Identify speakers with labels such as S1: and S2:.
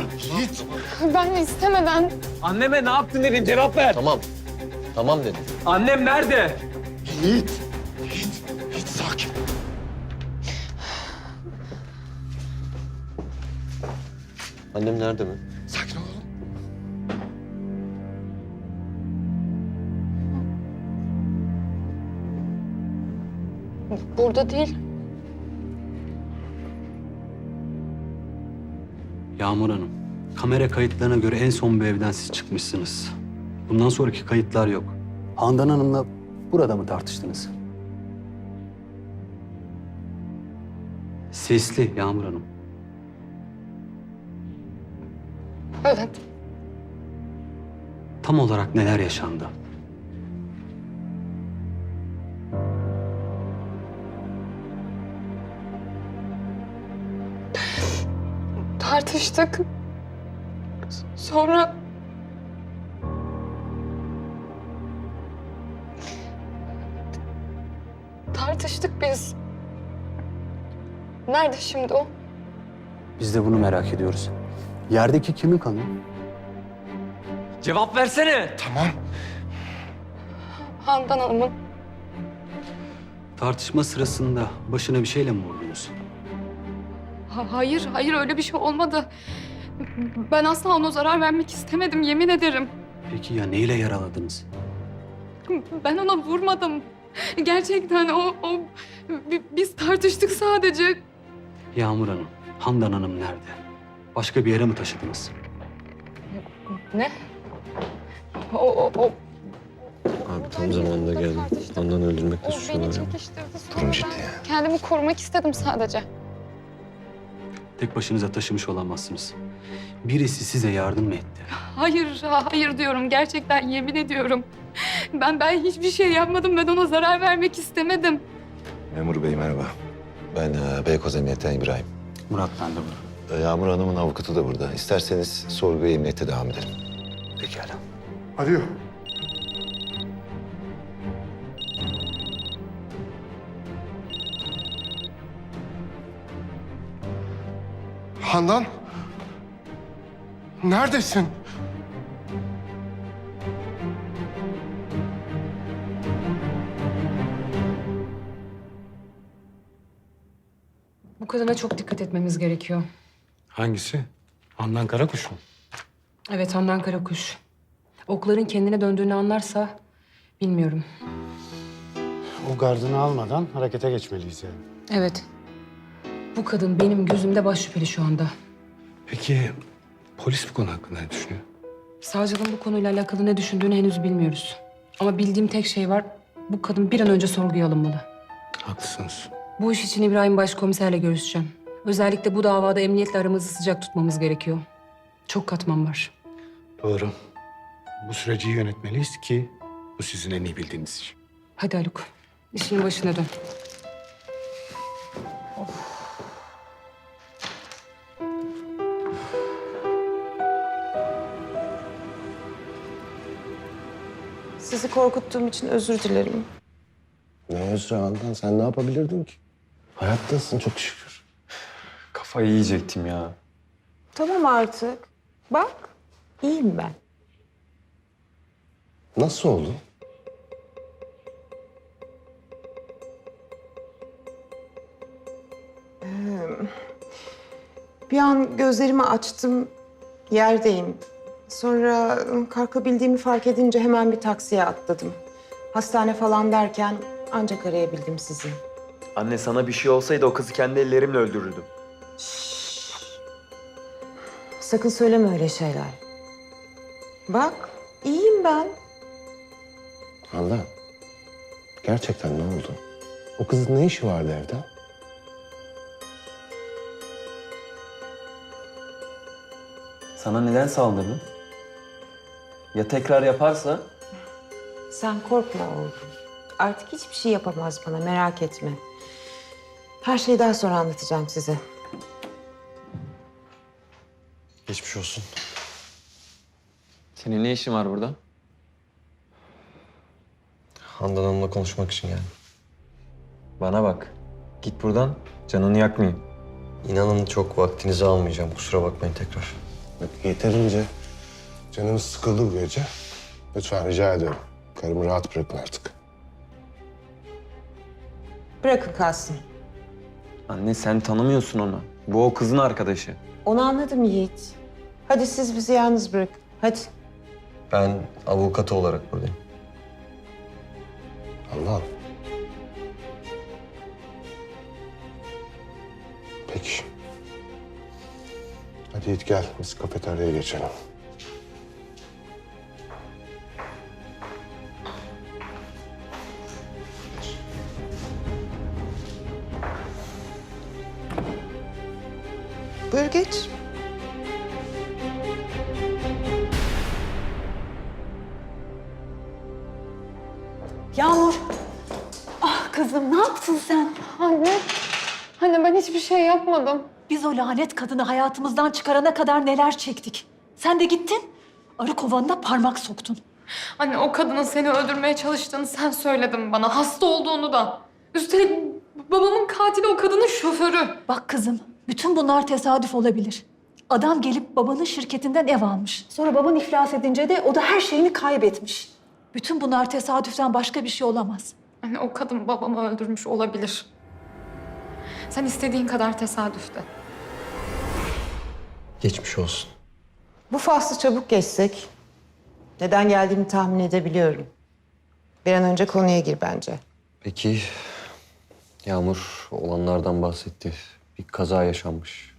S1: Yiğit.
S2: Ben istemeden
S3: Anneme ne yaptın dedim cevap ver.
S4: Tamam. Tamam dedim.
S3: Annem nerede?
S1: Yiğit. Yiğit. Yiğit sakin.
S4: Annem nerede mi?
S1: Sakin ol oğlum.
S2: burada değil.
S5: Yağmur Hanım, kamera kayıtlarına göre en son bu evden siz çıkmışsınız. Bundan sonraki kayıtlar yok. Handan Hanım'la burada mı tartıştınız? Sesli Yağmur Hanım.
S2: Evet.
S5: Tam olarak neler yaşandı?
S2: Tartıştık. Sonra... Tartıştık biz. Nerede şimdi o?
S5: Biz de bunu merak ediyoruz. Yerdeki kimin kanı?
S3: Cevap versene.
S1: Tamam.
S2: Handan Hanım'ın.
S5: Tartışma sırasında başına bir şeyle mi vurdunuz?
S2: Ha- hayır, hayır öyle bir şey olmadı. Ben asla ona zarar vermek istemedim, yemin ederim.
S5: Peki ya neyle yaraladınız?
S2: Ben ona vurmadım. Gerçekten o, o... bi- Biz tartıştık sadece.
S5: Yağmur Hanım, Handan Hanım nerede? Başka bir yere mi taşıdınız?
S2: Ne? O, o, o...
S4: Abi tam zamanında geldim. Handan öldürmekle
S2: O beni
S4: suçluyorlar ama.
S2: çekiştirdi. Sonra
S1: Durum ciddi ya.
S2: Kendimi korumak istedim sadece.
S5: Tek başınıza taşımış olamazsınız. Birisi size yardım mı etti?
S2: Hayır, hayır diyorum. Gerçekten yemin ediyorum. Ben ben hiçbir şey yapmadım. Ben ona zarar vermek istemedim.
S6: Memur bey merhaba. Ben e, Beykoz Emniyet'ten İbrahim.
S5: Murat ben de burada.
S6: E, Yağmur Hanım'ın avukatı da burada. İsterseniz sorguya emniyette devam edelim.
S5: Pekala.
S1: Arıyor. Handan. Neredesin?
S7: Bu kadına çok dikkat etmemiz gerekiyor.
S8: Hangisi? Handan Karakuş mu?
S7: Evet Handan Karakuş. Okların kendine döndüğünü anlarsa bilmiyorum.
S8: O gardını almadan harekete geçmeliyiz yani.
S7: Evet. Bu kadın benim gözümde baş şüpheli şu anda.
S8: Peki polis bu konu hakkında ne düşünüyor?
S7: Savcılığın bu konuyla alakalı ne düşündüğünü henüz bilmiyoruz. Ama bildiğim tek şey var. Bu kadın bir an önce sorguya alınmalı.
S8: Haklısınız.
S7: Bu iş için İbrahim Başkomiserle görüşeceğim. Özellikle bu davada emniyetle aramızı sıcak tutmamız gerekiyor. Çok katman var.
S8: Doğru. Bu süreci iyi yönetmeliyiz ki bu sizin en iyi bildiğiniz iş.
S7: Hadi Haluk. işinin başına dön.
S9: Sizi korkuttuğum için özür dilerim.
S4: Ne özrü Handan? Sen ne yapabilirdin ki? Hayattasın çok şükür.
S10: Kafayı yiyecektim ya.
S9: Tamam artık. Bak, iyiyim ben.
S4: Nasıl oldu?
S9: Bir an gözlerimi açtım, yerdeyim. Sonra kalkabildiğimi fark edince hemen bir taksiye atladım. Hastane falan derken ancak arayabildim sizi.
S10: Anne sana bir şey olsaydı o kızı kendi ellerimle öldürürdüm.
S9: Sakın söyleme öyle şeyler. Bak, iyiyim ben.
S4: Handan. Gerçekten ne oldu? O kızın ne işi vardı evde?
S10: Sana neden saldırdın? Ya tekrar yaparsa?
S9: Sen korkma oğlum. Artık hiçbir şey yapamaz bana, merak etme. Her şeyi daha sonra anlatacağım size.
S4: Geçmiş olsun.
S10: Senin ne işin var burada?
S4: Handan Hanım'la konuşmak için geldim.
S10: Bana bak. Git buradan. Canını yakmayayım.
S4: İnanın çok vaktinizi almayacağım. Kusura bakmayın tekrar. Yeterince canımız sıkıldı bu gece. Lütfen rica ediyorum. Karımı rahat bırakın artık.
S9: Bırakın kalsın.
S10: Anne sen tanımıyorsun onu. Bu o kızın arkadaşı.
S9: Onu anladım Yiğit. Hadi siz bizi yalnız bırakın. Hadi.
S6: Ben avukatı olarak buradayım.
S4: Allah'ım. Peki. Hadi Yiğit gel. Biz kafeteryaya geçelim.
S9: Buyur geç.
S11: Yağmur. Ah kızım ne yaptın sen?
S2: Anne, anne ben hiçbir şey yapmadım.
S11: Biz o lanet kadını hayatımızdan çıkarana kadar neler çektik. Sen de gittin, arı kovanına parmak soktun.
S2: Anne o kadının seni öldürmeye çalıştığını sen söyledin bana. Hasta olduğunu da. Üstelik babamın katili o kadının şoförü.
S11: Bak kızım, bütün bunlar tesadüf olabilir. Adam gelip babanın şirketinden ev almış. Sonra baban iflas edince de o da her şeyini kaybetmiş. Bütün bunlar tesadüften başka bir şey olamaz.
S2: Anne o kadın babamı öldürmüş olabilir. Sen istediğin kadar tesadüfte.
S6: Geçmiş olsun.
S9: Bu faslı çabuk geçsek neden geldiğimi tahmin edebiliyorum. Bir an önce konuya gir bence.
S6: Peki Yağmur olanlardan bahsetti. Bir kaza yaşanmış.